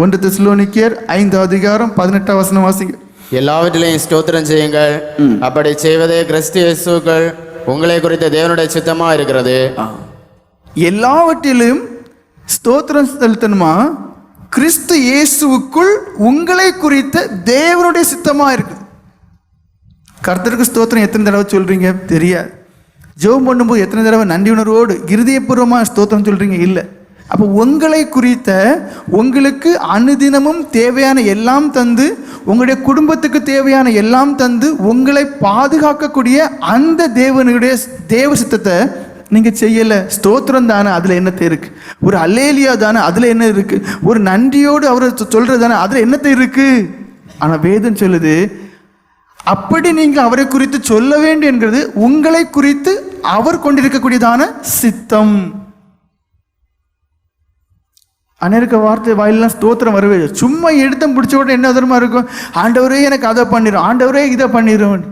ஒன்று தெசலோனிக்கேர் ஐந்து அதிகாரம் பதினெட்டாம் வசனம் வாசிங்க எல்லாவற்றிலையும் ஸ்தோத்திரம் செய்யுங்கள். அப்படி செய்வதே கிறிஸ்து இயேசுக்கள் உங்களை குறித்த தேவனுடைய சித்தமா இருக்கிறது. எல்லாவற்றிலும் ஸ்தோத்திரம் செலுத்தணுமா? கிறிஸ்து இயேசுவுக்குள் உங்களை குறித்த தேவனுடைய சித்தமா இருக்குது கர்த்தருக்கு ஸ்தோத்திரம் எத்தனை தடவை சொல்றீங்க? தெரியாது. ஜெபம் பண்ணும்போது எத்தனை தடவை நன்றி உணர்வோடு இருதயபூர்வமாக ஸ்தோத்திரம் சொல்றீங்க? இல்லை. அப்போ உங்களை குறித்த உங்களுக்கு அனுதினமும் தேவையான எல்லாம் தந்து உங்களுடைய குடும்பத்துக்கு தேவையான எல்லாம் தந்து உங்களை பாதுகாக்கக்கூடிய அந்த தேவனுடைய தேவ சித்தத்தை நீங்கள் செய்யலை. ஸ்தோத்திரம் தானே அதில் என்னத்தை இருக்குது ஒரு அல்லேலியா தானே அதில் என்ன இருக்குது ஒரு நன்றியோடு அவர் சொல்கிறது தானே அதில் என்னத்தை இருக்குது ஆனால் வேதம் சொல்லுது அப்படி நீங்கள் அவரை குறித்து சொல்ல வேண்டும் என்கிறது உங்களை குறித்து அவர் கொண்டிருக்கக்கூடியதான சித்தம். அநேக வார்த்தை வாயிலாம் ஸ்தோத்திரம் வரவே. சும்மா எடுத்தம் பிடிச்ச உடனே என்ன தரமா இருக்கும்? ஆண்டவரே எனக்கு அதை பண்ணிடும் ஆண்டவரே இதை பண்ணிடும்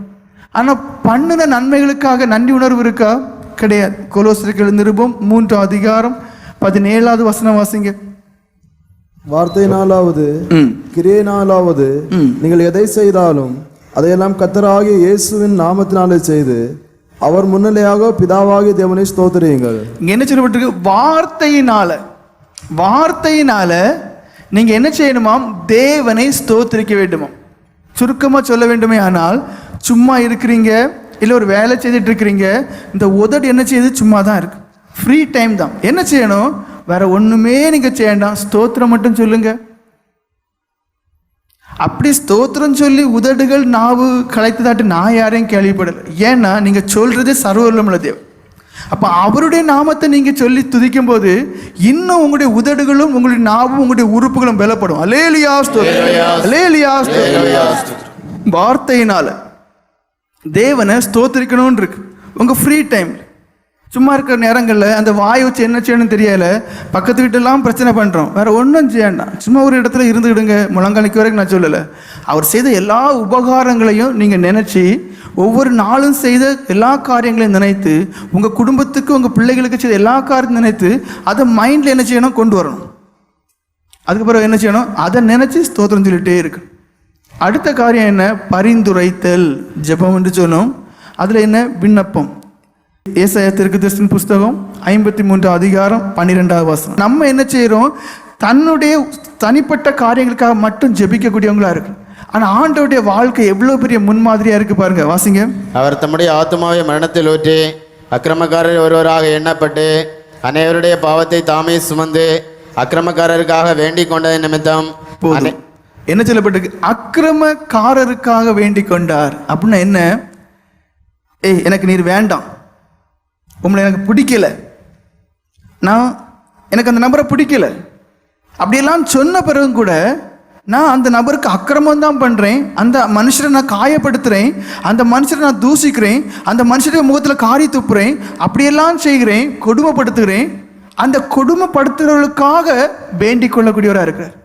ஆனால் பண்ணின நன்மைகளுக்காக நன்றி உணர்வு இருக்கா? கிடையாது. கொலோசர்கள் நிருபம் மூன்று அதிகாரம் பதினேழாவது வசனம் வாசிங்க. வார்த்தையினாலாவது ம். கிரியையினாலாவது நீங்கள் எதை செய்தாலும் அதையெல்லாம் கத்தராகிய இயேசுவின் நாமத்தினாலே செய்து அவர் முன்னிலையாக பிதாவாகிய தேவனை ஸ்தோத்திரியுங்கள். இங்க என்ன சொல்லப்பட்டிருக்கு? வார்த்தையினால. வார்த்தையினால நீங்கள் என்ன செய்யணுமாம் தேவனை ஸ்தோத்திரிக்க வேண்டுமாம் சுருக்கமாக சொல்ல வேண்டுமே ஆனால் சும்மா இருக்கிறீங்க இல்லை ஒரு வேலை செய்துட்டு இருக்கிறீங்க இந்த உதடு என்ன செய்யுது? சும்மா தான் இருக்கு. ஃப்ரீ டைம் தான். என்ன செய்யணும்? வேற ஒன்றுமே நீங்கள் செய்ய வேண்டாம். ஸ்தோத்திரம் மட்டும் சொல்லுங்க. அப்படி ஸ்தோத்திரம் சொல்லி உதடுகள் நாவு களைத்ததாட்டு நான் யாரையும் கேள்விப்படலை. ஏன்னா நீங்கள் சொல்கிறது சர்வவல்லமுள்ள தேவன். அப்ப அவருடைய நாமத்தை நீங்க சொல்லி துதிக்கும் போது இன்னும் உங்களுடைய உதடுகளும் உங்களுடைய நாவும் உங்களுடைய உறுப்புகளும் பலப்படும். அலேலியா ஸ்தோத்திரம். அலேலியா ஸ்தோத்திரம். வார்த்தையினால தேவனை ஸ்தோத்திரிக்கணும்னு இருக்கு. உங்க ஃப்ரீ டைம் சும்மா இருக்கிற நேரங்களில் அந்த வாய் வச்சு என்ன செய்யணும்னு தெரியல. பக்கத்து வீட்டெல்லாம் பிரச்சனை பண்ணுறோம் வேற ஒன்றும் செய்ய வேண்டாம். சும்மா ஒரு இடத்துல இருந்துக்கிடுங்க முழங்காலிக்கு வரைக்கும் நான் சொல்லலை. அவர் செய்த எல்லா உபகாரங்களையும் நீங்கள் நினச்சி ஒவ்வொரு நாளும் செய்த எல்லா காரியங்களையும் நினைத்து உங்கள் குடும்பத்துக்கு உங்கள் பிள்ளைகளுக்கு செய்த எல்லா காரியத்தையும் நினைத்து அதை மைண்டில் என்ன செய்யணும்? கொண்டு வரணும். அதுக்கப்புறம் என்ன செய்யணும்? அதை நினச்சி ஸ்தோத்திரம் சொல்லிகிட்டே இருக்கு அடுத்த காரியம் என்ன? பரிந்துரைத்தல். ஜெபம் என்று சொன்னோம். அதில் என்ன? விண்ணப்பம். ஏசாய தெற்கு தரிசன புஸ்தகம் ஐம்பத்தி மூன்று அதிகாரம் பன்னிரெண்டாவது வசனம். நம்ம என்ன செய்கிறோம் தன்னுடைய தனிப்பட்ட காரியங்களுக்காக மட்டும் ஜெபிக்கக்கூடியவங்களாக இருக்கு ஆனால் ஆண்டவருடைய வாழ்க்கை எவ்வளோ பெரிய முன்மாதிரியா இருக்கு பாருங்க. வாசிங்க. அவர் தம்முடைய ஆத்மாவை மரணத்தில் ஊற்றி அக்கிரமக்காரர் ஒருவராக எண்ணப்பட்டு அனைவருடைய பாவத்தை தாமே சுமந்து அக்கிரமக்காரருக்காக வேண்டிக் கொண்டது நிமித்தம் என்ன சொல்லப்பட்டிருக்கு? அக்கிரமக்காரருக்காக வேண்டிக் கொண்டார். அப்படின்னா என்ன? ஏய் எனக்கு நீர் வேண்டாம். உங்களை எனக்கு பிடிக்கல. நான் எனக்கு அந்த நபரை பிடிக்கல. அப்படியெல்லாம் சொன்ன பிறகும் கூட நான் அந்த நபருக்கு அக்கிரமம் தான் பண்ணுறேன் அந்த மனுஷரை நான் காயப்படுத்துகிறேன் அந்த மனுஷரை நான் தூசிக்கிறேன். அந்த மனுஷருடைய முகத்தில் காரி துப்புறேன். அப்படியெல்லாம் செய்கிறேன். கொடுமைப்படுத்துகிறேன். அந்த கொடுமைப்படுத்துகிறவர்களுக்காக வேண்டிக் கொள்ளக்கூடியவராக இருக்கிறார்.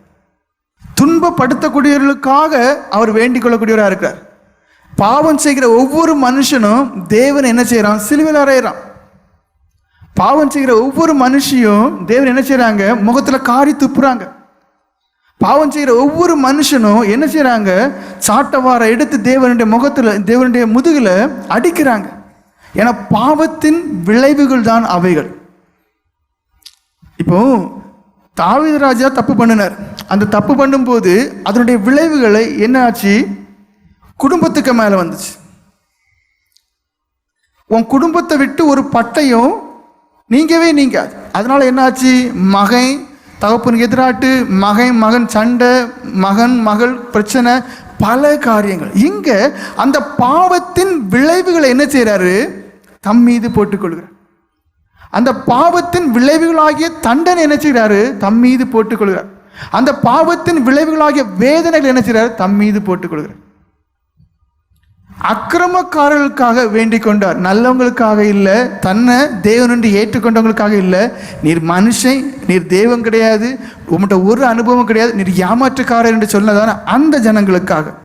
துன்பப்படுத்தக்கூடியவர்களுக்காக அவர் வேண்டிக் கொள்ளக்கூடியவராக இருக்கிறார். பாவம் செய்கிற ஒவ்வொரு மனுஷனும் தேவன் என்ன செய்கிறான் சிலுவையில் அறையிறான். பாவம் செய்கிற ஒவ்வொரு மனுஷியும் தேவன் என்ன செய்கிறாங்க முகத்தில் காரி துப்புறாங்க. பாவம் செய்கிற ஒவ்வொரு மனுஷனும் என்ன செய்கிறாங்க? சாட்டவாரை எடுத்து தேவனுடைய முகத்தில் தேவனுடைய முதுகில் அடிக்கிறாங்க. ஏன்னா பாவத்தின் விளைவுகள் தான் அவைகள். இப்போ தாவீது ராஜா தப்பு பண்ணினார். அந்த தப்பு பண்ணும்போது அதனுடைய விளைவுகளை என்ன ஆச்சு? குடும்பத்துக்கு மேலே வந்துச்சு. உன் குடும்பத்தை விட்டு ஒரு பட்டையும் நீங்கவே நீங்க அதனால என்ன ஆச்சு? மகன் தகப்பனுக்கு எதிராட்டு மகன் மகன் சண்டை மகன் மகள் பிரச்சனை பல காரியங்கள். இங்க அந்த பாவத்தின் விளைவுகளை என்ன செய்கிறாரு தம் மீது போட்டுக்கொள்கிறார். அந்த பாவத்தின் விளைவுகளாகிய தண்டனை என்ன செய்கிறாரு தம் மீது போட்டுக்கொள்கிறார். அந்த பாவத்தின் விளைவுகளாகிய வேதனைகள் என்ன செய்கிறார் தம் மீது போட்டுக்கொள்கிறார். அக்கிரமக்காரர்களுக்காக வேண்டிக் கொண்டார். நல்லவங்களுக்காக இல்லை தன்னை தேவனுண்டு ஏற்றுக்கொண்டவங்களுக்காக இல்லை. நீர் மனுஷன் நீர் தெய்வம் கிடையாது. உங்கள்கிட்ட ஒரு அனுபவம் கிடையாது. நீர் ஏமாற்றுக்காரர் என்று சொன்னதான அந்த ஜனங்களுக்காக.